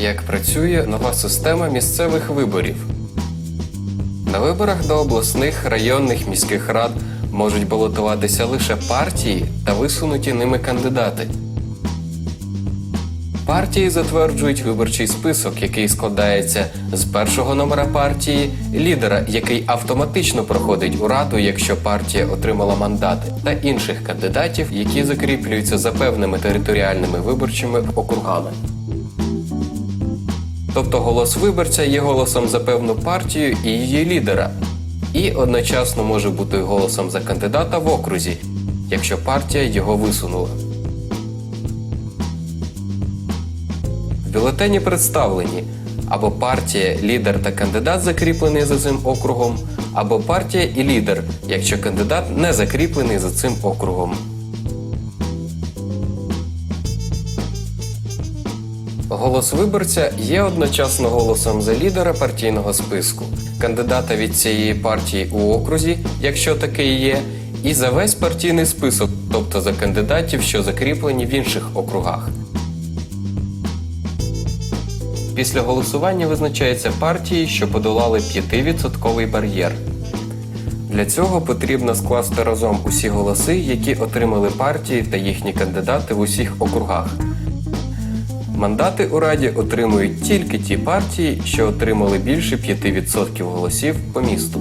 як працює нова система місцевих виборів. На виборах до обласних, районних, міських рад можуть балотуватися лише партії та висунуті ними кандидати. Партії затверджують виборчий список, який складається з першого номера партії, лідера, який автоматично проходить у раду, якщо партія отримала мандати, та інших кандидатів, які закріплюються за певними територіальними виборчими округами. Тобто голос виборця є голосом за певну партію і її лідера, і одночасно може бути голосом за кандидата в окрузі, якщо партія його висунула. В бюлетені представлені або партія, лідер та кандидат закріплений за цим округом, або партія і лідер, якщо кандидат не закріплений за цим округом. Голос виборця є одночасно голосом за лідера партійного списку, кандидата від цієї партії у окрузі, якщо такий є, і за весь партійний список, тобто за кандидатів, що закріплені в інших округах. Після голосування визначаються партії, що подолали 5% бар'єр. Для цього потрібно скласти разом усі голоси, які отримали партії та їхні кандидати в усіх округах. Мандати у Раді отримують тільки ті партії, що отримали більше 5% голосів по місту.